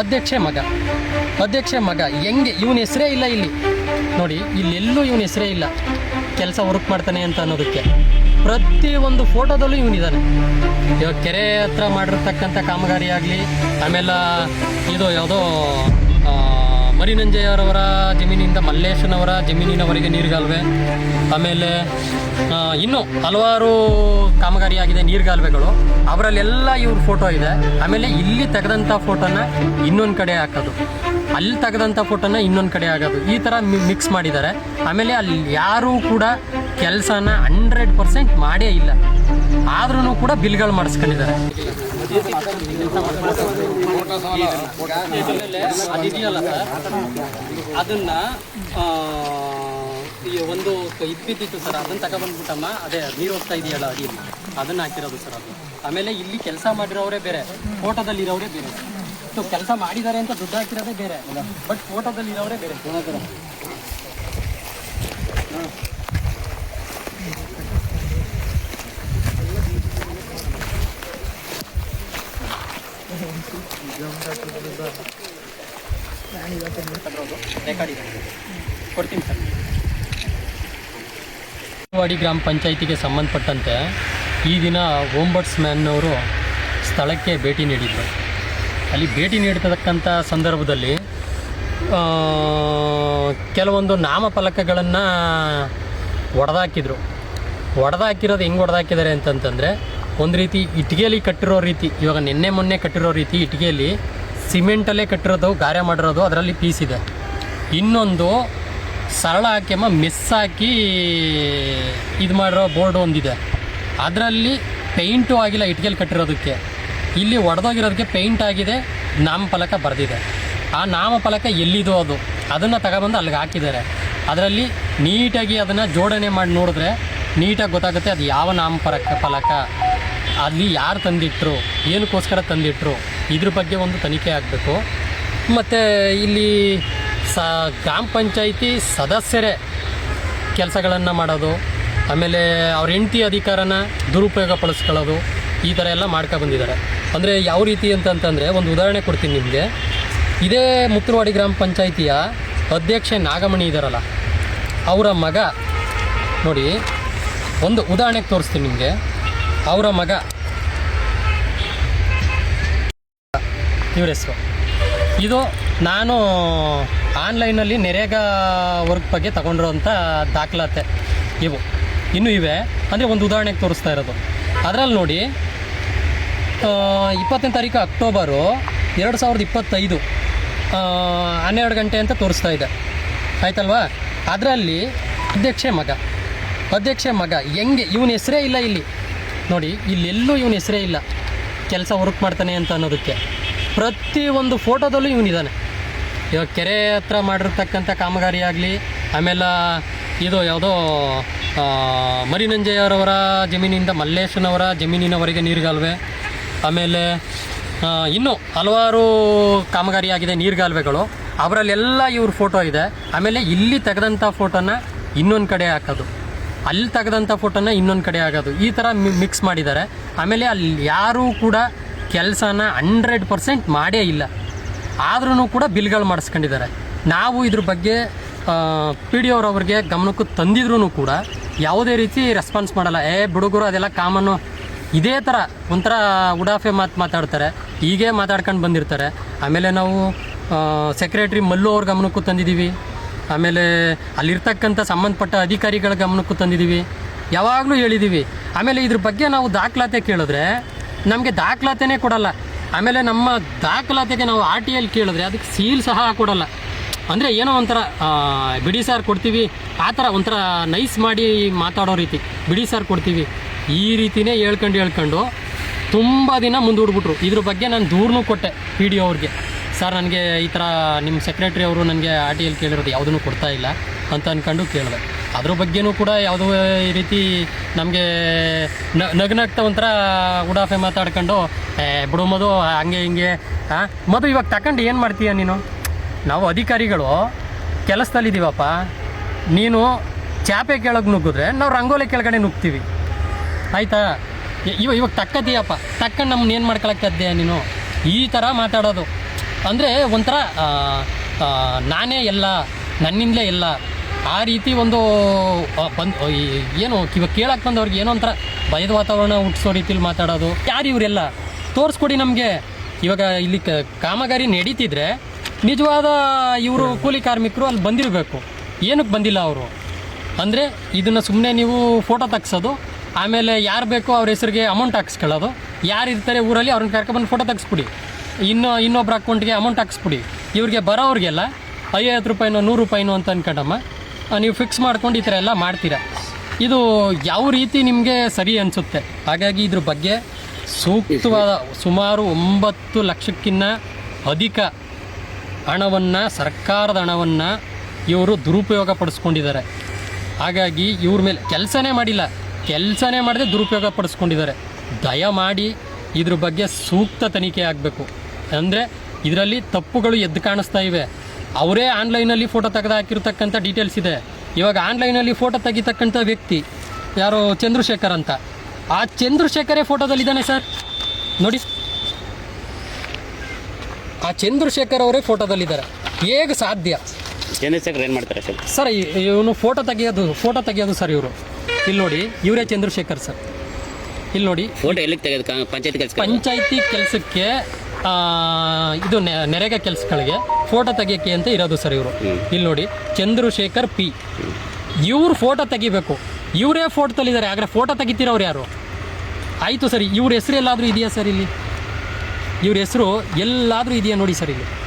ಅಧ್ಯಕ್ಷೆ ಮಗ. ಅಧ್ಯಕ್ಷೆ ಮಗ. ಹೆಂಗೆ? ಇವನ ಹೆಸರೇ ಇಲ್ಲ ಇಲ್ಲಿ. ನೋಡಿ, ಇಲ್ಲೆಲ್ಲೂ ಇವನ ಹೆಸರೇ ಇಲ್ಲ. ಕೆಲಸ ವರ್ಕ್ ಮಾಡ್ತಾನೆ ಅಂತ ಅನ್ನೋದಕ್ಕೆ. ಪ್ರತಿ ಒಂದು ಫೋಟೋದಲ್ಲೂ ಇವನಿದ್ದಾನೆ ಇವಾಗ ಕೆರೆ ಹತ್ರ ಮಾಡಿರ್ತಕ್ಕಂಥ ಕಾಮಗಾರಿ ಆಗಲಿ, ಆಮೇಲೆ ಇದು ಯಾವುದೋ ಮರಿನಂಜಯ್ಯರವರ ಜಮೀನಿಂದ ಮಲ್ಲೇಶನವರ ಜಮೀನಿನವರೆಗೆ ನೀರ್ಗಾಲುವೆ. ಆಮೇಲೆ ಇನ್ನೂ ಹಲವಾರು ಕಾಮಗಾರಿಯಾಗಿದೆ ನೀರ್ಗಾಲುವೆಗಳು. ಅವರಲ್ಲೆಲ್ಲ ಇವ್ರ ಫೋಟೋ ಇದೆ. ಆಮೇಲೆ ಇಲ್ಲಿ ತೆಗೆದಂಥ ಫೋಟೋನ ಇನ್ನೊಂದು ಕಡೆ ಹಾಕೋದು. ಅಲ್ಲಿ ತೆಗೆದಂಥ ಫೋಟೋನ ಇನ್ನೊಂದು ಕಡೆ ಆಗೋದು ಈ ಥರ ಮಿಕ್ಸ್ ಮಾಡಿದ್ದಾರೆ. ಆಮೇಲೆ ಅಲ್ಲಿ ಯಾರೂ ಕೂಡ ಕೆಲಸನ ಹಂಡ್ರೆಡ್ ಪರ್ಸೆಂಟ್ ಮಾಡೇ ಇಲ್ಲ. ಆದ್ರೂ ಕೂಡ ಬಿಲ್ಗಳು ಮಾಡಿಸ್ಕೊಂಡಿದ್ದಾರೆ. ಅದಿದೆಯಲ್ಲ ಸರ್ ಅದನ್ನ ಒಂದು ಇದು ಸರ್, ಅದನ್ನ ತಗೊಬಂದ್ಬಿಟ್ಟಮ್ಮ, ಅದೇ ನೀರು ಹೋಗ್ತಾ ಇದೆಯಲ್ಲ ಅಡಿಯಲ್ಲಿ ಅದನ್ನ ಹಾಕಿರೋದು ಸರ್ ಅದು. ಆಮೇಲೆ ಇಲ್ಲಿ ಕೆಲಸ ಮಾಡಿರೋರೇ ಬೇರೆ ಫೋಟೋದಲ್ಲಿ ಇರೋರೇ ಬೇರೆ. ಸೊ ಕೆಲಸ ಮಾಡಿದ್ದಾರೆ ಅಂತ ದುಡ್ಡು ಹಾಕಿರೋದೇ ಬೇರೆ. ಬಟ್ ಫೋಟೋದಲ್ಲಿ ಇರೋರೇ ಬೇರೆ. ಕೊಡ್ತೀನಿ ಗ್ರಾಮ ಪಂಚಾಯಿತಿಗೆ ಸಂಬಂಧಪಟ್ಟಂತೆ ಈ ದಿನ ಓಂಬಟ್ಸ್ ಮ್ಯಾನ್ನವರು ಸ್ಥಳಕ್ಕೆ ಭೇಟಿ ನೀಡಿದರು. ಅಲ್ಲಿ ಭೇಟಿ ನೀಡತಕ್ಕಂಥ ಸಂದರ್ಭದಲ್ಲಿ ಕೆಲವೊಂದು ನಾಮಫಲಕಗಳನ್ನು ಒಡೆದಾಕಿದ್ರು. ಒಡೆದಾಕಿರೋದು ಹೆಂಗೆ ಒಡೆದಾಕಿದ್ದಾರೆ ಅಂತಂತಂದರೆ ಒಂದು ರೀತಿ ಇಟ್ಟಿಗೆಯಲ್ಲಿ ಕಟ್ಟಿರೋ ರೀತಿ, ಇವಾಗ ನಿನ್ನೆ ಮೊನ್ನೆ ಕಟ್ಟಿರೋ ರೀತಿ ಇಟ್ಟಿಗೆಯಲ್ಲಿ ಸಿಮೆಂಟಲ್ಲೇ ಕಟ್ಟಿರೋದು, ಗಾರೆ ಮಾಡಿರೋದು, ಅದರಲ್ಲಿ ಪೀಸ್ ಇದೆ. ಇನ್ನೊಂದು ಸರಳ ಹಾಕ್ಯಮ್ಮ ಮಿಸ್ ಹಾಕಿ ಇದು ಮಾಡಿರೋ ಬೋರ್ಡ್ ಒಂದಿದೆ. ಅದರಲ್ಲಿ ಪೇಂಟು ಆಗಿಲ್ಲ ಇಟ್ಟಿಗೆಯಲ್ಲಿ ಕಟ್ಟಿರೋದಕ್ಕೆ. ಇಲ್ಲಿ ಒಡೆದೋಗಿರೋದಕ್ಕೆ ಪೇಂಟ್ ಆಗಿದೆ ನಾಮಫಲಕ ಬರೆದಿದೆ. ಆ ನಾಮಫಲಕ ಎಲ್ಲಿದೋ ಅದು, ಅದನ್ನು ತಗೊಬಂದು ಅಲ್ಲಿಗೆ ಹಾಕಿದ್ದಾರೆ. ಅದರಲ್ಲಿ ನೀಟಾಗಿ ಅದನ್ನು ಜೋಡಣೆ ಮಾಡಿ ನೋಡಿದ್ರೆ ನೀಟಾಗಿ ಗೊತ್ತಾಗುತ್ತೆ ಅದು ಯಾವ ನಾಮಫಲಕ ಫಲಕ. ಅಲ್ಲಿ ಯಾರು ತಂದಿಟ್ರು, ಏನಕ್ಕೋಸ್ಕರ ತಂದಿಟ್ರು, ಇದ್ರ ಬಗ್ಗೆ ಒಂದು ತನಿಖೆ ಆಗಬೇಕು. ಮತ್ತು ಇಲ್ಲಿ ಸ, ಗ್ರಾಮ ಪಂಚಾಯಿತಿ ಸದಸ್ಯರೇ ಕೆಲಸಗಳನ್ನು ಮಾಡೋದು, ಆಮೇಲೆ ಅವ್ರ ಹೆಂಡತಿ ಅಧಿಕಾರನ ದುರುಪಯೋಗ ಪಡಿಸ್ಕೊಳ್ಳೋದು, ಈ ಥರ ಎಲ್ಲ ಮಾಡ್ಕೊ ಬಂದಿದ್ದಾರೆ. ಅಂದರೆ ಯಾವ ರೀತಿ ಅಂತಂತಂದರೆ ಒಂದು ಉದಾಹರಣೆ ಕೊಡ್ತೀನಿ ನಿಮಗೆ. ಇದೇ ಮುತ್ತುರವಾಡಿ ಗ್ರಾಮ ಪಂಚಾಯಿತಿಯ ಅಧ್ಯಕ್ಷೆ ನಾಗಮಣಿ ಇದ್ದಾರಲ್ಲ ಅವರ ಮಗ, ನೋಡಿ, ಒಂದು ಉದಾಹರಣೆಗೆ ತೋರಿಸ್ತೀನಿ ನಿಮಗೆ. ಅವರ ಮಗ. ಇವ್ರ ಇದು ನಾನು ಆನ್ಲೈನಲ್ಲಿ ನೆರೆಗ ವರ್ಕ್ ಬಗ್ಗೆ ತಗೊಂಡಿರೋಂಥ ದಾಖಲಾತೆ ಇವು. ಇನ್ನೂ ಇವೆ. ಅಂದರೆ ಒಂದು ಉದಾಹರಣೆಗೆ ತೋರಿಸ್ತಾ ಇರೋದು. ಅದರಲ್ಲಿ ನೋಡಿ ಇಪ್ಪತ್ತನೇ ತಾರೀಕು ಅಕ್ಟೋಬರು ಎರಡು ಸಾವಿರದ ಇಪ್ಪತ್ತೈದು ಹನ್ನೆರಡು ಗಂಟೆ ಅಂತ ತೋರಿಸ್ತಾ ಇದೆ. ಆಯ್ತಲ್ವಾ? ಅದರಲ್ಲಿ ಅಧ್ಯಕ್ಷೆ ಮಗ. ಅಧ್ಯಕ್ಷೆ ಮಗ. ಹೆಂಗೆ? ಇವನ ಹೆಸರೇ ಇಲ್ಲ ಇಲ್ಲಿ. ನೋಡಿ, ಇಲ್ಲೆಲ್ಲೂ ಇವನ ಹೆಸರೇ ಇಲ್ಲ. ಕೆಲಸ ವರ್ಕ್ ಮಾಡ್ತಾನೆ ಅಂತ ಅನ್ನೋದಕ್ಕೆ. ಪ್ರತಿ ಒಂದು ಫೋಟೋದಲ್ಲೂ ಇವನಿದ್ದಾನೆ ಇವಾಗ ಕೆರೆ ಹತ್ರ ಮಾಡಿರ್ತಕ್ಕಂಥ ಕಾಮಗಾರಿ ಆಗಲಿ, ಆಮೇಲೆ ಇದು ಯಾವುದೋ ಮರಿನಂಜಯ್ಯವರವರ ಜಮೀನಿಂದ ಮಲ್ಲೇಶನವರ ಜಮೀನಿನವರೆಗೆ ನೀರುಗಾಲ್ವೆ, ಆಮೇಲೆ ಇನ್ನೂ ಹಲವಾರು ಕಾಮಗಾರಿ ಆಗಿದೆ ನೀರ್ಗಾಲುವೆಗಳು. ಅವರಲ್ಲೆಲ್ಲ ಇವ್ರ ಫೋಟೋ ಇದೆ. ಆಮೇಲೆ ಇಲ್ಲಿ ತೆಗೆದಂಥ ಫೋಟೋನ ಇನ್ನೊಂದು ಕಡೆ ಹಾಕೋದು. ಅಲ್ಲಿ ತೆಗೆದಂಥ ಫೋಟೋನ ಇನ್ನೊಂದು ಕಡೆ ಆಗೋದು ಈ ಥರ ಮಿಕ್ಸ್ ಮಾಡಿದ್ದಾರೆ ಆಮೇಲೆ ಅಲ್ಲಿ ಯಾರೂ ಕೂಡ ಕೆಲಸನ ಹಂಡ್ರೆಡ್ ಪರ್ಸೆಂಟ್ ಮಾಡೇ ಇಲ್ಲ. ಆದ್ರೂ ಕೂಡ ಬಿಲ್ಗಳು ಮಾಡಿಸ್ಕೊಂಡಿದ್ದಾರೆ ನಾವು ಇದ್ರ ಬಗ್ಗೆ ಪಿ ಡಿ ಅವ್ರವ್ರಿಗೆ ಗಮನಕ್ಕೆ ತಂದಿದ್ರೂ ಕೂಡ ಯಾವುದೇ ರೀತಿ ರೆಸ್ಪಾನ್ಸ್ ಮಾಡಲ್ಲ. ಏ, ಬುಡುಗರು, ಅದೆಲ್ಲ ಕಾಮನ್ನು ಇದೇ ಥರ ಒಂಥರ ಉಡಾಫೆ ಮಾತು ಮಾತಾಡ್ತಾರೆ. ಹೀಗೆ ಮಾತಾಡ್ಕೊಂಡು ಬಂದಿರ್ತಾರೆ. ಆಮೇಲೆ ನಾವು ಸೆಕ್ರೆಟ್ರಿ ಮಲ್ಲು ಅವ್ರ ಗಮನಕ್ಕೂ ತಂದಿದ್ದೀವಿ ಆಮೇಲೆ ಅಲ್ಲಿರ್ತಕ್ಕಂಥ ಸಂಬಂಧಪಟ್ಟ ಅಧಿಕಾರಿಗಳ ಗಮನಕ್ಕೂ ತಂದಿದ್ದೀವಿ. ಯಾವಾಗಲೂ ಹೇಳಿದ್ದೀವಿ. ಆಮೇಲೆ ಇದ್ರ ಬಗ್ಗೆ ನಾವು ದಾಖಲಾತಿ ಕೇಳಿದ್ರೆ ನಮಗೆ ದಾಖಲಾತಿನೇ ಕೊಡಲ್ಲ. ಆಮೇಲೆ ನಮ್ಮ ದಾಖಲಾತಿಗೆ ನಾವು ಆರ್ ಟಿ ಎಲ್ ಕೇಳಿದ್ರೆ ಅದಕ್ಕೆ ಸೀಲ್ ಸಹ ಕೊಡಲ್ಲ. ಅಂದರೆ ಏನೋ ಒಂಥರ ಬಿಡಿ ಸಾರ್ ಕೊಡ್ತೀವಿ. ಆ ಥರ ಒಂಥರ ನೈಸ್ ಮಾಡಿ ಮಾತಾಡೋ ರೀತಿ. ಬಿಡಿ ಸಾರ್ ಕೊಡ್ತೀವಿ. ಈ ರೀತಿನೇ ಹೇಳ್ಕೊಂಡು ಹೇಳ್ಕೊಂಡು ತುಂಬ ದಿನ ಮುಂದೂಡ್ಬಿಟ್ರು. ಇದ್ರ ಬಗ್ಗೆ ನಾನು ದೂರನೂ ಕೊಟ್ಟೆ ಪಿ ಡಿ ಅವ್ರಿಗೆ. ಸರ್, ನನಗೆ ಈ ಥರ ನಿಮ್ಮ ಸೆಕ್ರೆಟ್ರಿ ಅವರು ನನಗೆ ಆರ್ ಟಿ ಎಲ್ ಕೇಳಿರೋದು ಯಾವುದನ್ನು ಕೊಡ್ತಾ ಇಲ್ಲ ಅಂತ ಅಂದ್ಕೊಂಡು ಕೇಳಿದೆ. ಅದ್ರ ಬಗ್ಗೆನೂ ಕೂಡ ಯಾವುದೋ ಈ ರೀತಿ ನಮಗೆ ನಗ್ನಗ್ತಾ ಒಂಥರ ಉಡಾಫೆ ಮಾತಾಡ್ಕೊಂಡು ಬಿಡು ಮಧು, ಹಂಗೆ ಹಿಂಗೆ ಹಾಂ ಮದು ಇವಾಗ ತಗೊಂಡು ಏನು ಮಾಡ್ತೀಯ ನೀನು? ನಾವು ಅಧಿಕಾರಿಗಳು ಕೆಲಸದಲ್ಲಿದ್ದೀವಪ್ಪ. ನೀನು ಚಾಪೆ ಕೆಳಗೆ ನುಗ್ಗಿದ್ರೆ ನಾವು ರಂಗೋಲಿ ಕೆಳಗಡೆ ನುಗ್ತೀವಿ. ಆಯಿತಾ? ಇವ, ಇವಾಗ ತಕ್ಕದೀಯಪ್ಪ. ತಕ್ಕಂಡು ನಮ್ಮನ್ನ ಏನು ಮಾಡ್ಕೊಳಕ್ಕದ್ದೆ ನೀನು? ಈ ಥರ ಮಾತಾಡೋದು. ಅಂದರೆ ಒಂಥರ ನಾನೇ ಎಲ್ಲ, ನನ್ನಿಂದಲೇ ಎಲ್ಲ, ಆ ರೀತಿ ಒಂದು ಬಂದು ಏನು, ಇವಾಗ ಕೇಳಕ್ಕೆ ಬಂದವ್ರಿಗೆ ಏನೋ ಒಂಥರ ಭಯದ ವಾತಾವರಣ ಹುಟ್ಟಿಸೋ ರೀತಿಲಿ ಮಾತಾಡೋದು. ಯಾರು ಇವರೆಲ್ಲ? ತೋರಿಸ್ಕೊಡಿ ನಮಗೆ. ಇವಾಗ ಇಲ್ಲಿ ಕಾಮಗಾರಿ ನಡೀತಿದ್ರೆ ನಿಜವಾದ ಇವರು ಕೂಲಿ ಕಾರ್ಮಿಕರು ಅಲ್ಲಿ ಬಂದಿರಬೇಕು. ಏನಕ್ಕೆ ಬಂದಿಲ್ಲ ಅವರು? ಅಂದರೆ ಇದನ್ನು ಸುಮ್ಮನೆ ನೀವು ಫೋಟೋ ತೆಗ್ಸೋದು, ಆಮೇಲೆ ಯಾರು ಬೇಕೋ ಅವ್ರ ಹೆಸರಿಗೆ ಅಮೌಂಟ್ ಹಾಕ್ಸ್ಕೊಳ್ಳೋದು. ಯಾರು ಇರ್ತಾರೆ ಊರಲ್ಲಿ ಅವ್ರನ್ನ ಕರ್ಕೊಬಂದು ಫೋಟೋ ತೆಗ್ಸ್ಬಿಡಿ ಇನ್ನು ಇನ್ನೊಬ್ರ ಅಕೌಂಟ್ಗೆ ಅಮೌಂಟ್ ಹಾಕ್ಸ್ಬಿಡಿ. ಇವ್ರಿಗೆ ಬರೋವ್ರಿಗೆಲ್ಲ ಐವತ್ತು ರೂಪಾಯಿನೋ, ನೂರು ರೂಪಾಯಿನೋ ಅಂತ ಅನ್ಕೊಂಡಮ್ಮ ನೀವು ಫಿಕ್ಸ್ ಮಾಡ್ಕೊಂಡು ಈ ಥರ ಎಲ್ಲ ಮಾಡ್ತೀರಾ. ಇದು ಯಾವ ರೀತಿ ನಿಮಗೆ ಸರಿ ಅನಿಸುತ್ತೆ? ಹಾಗಾಗಿ ಇದ್ರ ಬಗ್ಗೆ ಸೂಕ್ತವಾದ ಸುಮಾರು ಒಂಬತ್ತು ಲಕ್ಷಕ್ಕಿಂತ ಅಧಿಕ ಹಣವನ್ನು, ಸರ್ಕಾರದ ಹಣವನ್ನು ಇವರು ದುರುಪಯೋಗ ಪಡಿಸ್ಕೊಂಡಿದ್ದಾರೆ. ಹಾಗಾಗಿ ಇವ್ರ ಮೇಲೆ ಕೆಲಸನೇ ಮಾಡಿಲ್ಲ. ಕೆಲಸನೇ ಮಾಡದೆ ದುರುಪಯೋಗ ಪಡಿಸ್ಕೊಂಡಿದ್ದಾರೆ. ದಯಮಾಡಿ ಇದ್ರ ಬಗ್ಗೆ ಸೂಕ್ತ ತನಿಖೆ ಆಗಬೇಕು. ಅಂದರೆ ಇದರಲ್ಲಿ ತಪ್ಪುಗಳು ಎದ್ದು ಕಾಣಿಸ್ತಾ ಇವೆ. ಅವರೇ ಆನ್ಲೈನಲ್ಲಿ ಫೋಟೋ ತೆಗೆದು ಹಾಕಿರ್ತಕ್ಕಂಥ ಡೀಟೇಲ್ಸ್ ಇದೆ. ಇವಾಗ ಆನ್ಲೈನಲ್ಲಿ ಫೋಟೋ ತೆಗಿತಕ್ಕಂಥ ವ್ಯಕ್ತಿ ಯಾರು? ಚಂದ್ರಶೇಖರ್ ಅಂತ. ಆ ಚಂದ್ರಶೇಖರೇ ಫೋಟೋದಲ್ಲಿದ್ದಾನೆ ಸರ್. ನೋಡಿ. ಆ ಚಂದ್ರಶೇಖರ್ ಅವರೇ ಫೋಟೋದಲ್ಲಿದ್ದಾರೆ. ಹೇಗೆ ಸಾಧ್ಯ? ಚಂದ್ರಶೇಖರ್ ಏನು ಮಾಡ್ತಾರೆ ಸರ್? ಸರ್ ಇವನು ಫೋಟೋ ತೆಗೆಯೋದು ಫೋಟೋ ತೆಗೆಯೋದು ಸರ್ ಇವರು. ಇಲ್ಲಿ ನೋಡಿ ಇವರೇ ಚಂದ್ರಶೇಖರ್ ಸರ್. ಇಲ್ಲಿ ನೋಡಿ. ಫೋಟೋ ಎಲ್ಲಿಗೆ ತೆಗೆದು ಪಂಚಾಯತ್ ಕೆಲಸ ಪಂಚಾಯಿತಿ ಕೆಲಸಕ್ಕೆ ಇದು ನೆ- ನೆರೆಗ ಕೆಲಸಗಳಿಗೆ ಫೋಟೋ ತೆಗಿಯೋಕ್ಕೆ ಅಂತ ಇರೋದು ಸರ್ ಇವರು. ಇಲ್ಲಿ ನೋಡಿ ಚಂದ್ರಶೇಖರ್ ಪಿ. ಇವ್ರು ಫೋಟೋ ತೆಗಿಬೇಕು. ಇವರೇ ಫೋಟೋ ತಲಿದ್ದಾರೆ ಆದರೆ ಫೋಟೋ ತೆಗಿತಿರೋರು ಯಾರು? ಆಯಿತು ಸರ್ ಇವ್ರ ಹೆಸರು ಎಲ್ಲಾದರೂ ಇದೆಯಾ ಸರ್ ಇಲ್ಲಿ? ಇವ್ರ ಹೆಸರು ಎಲ್ಲಾದರೂ ಇದೆಯಾ ನೋಡಿ ಸರ್ ಇಲ್ಲಿ.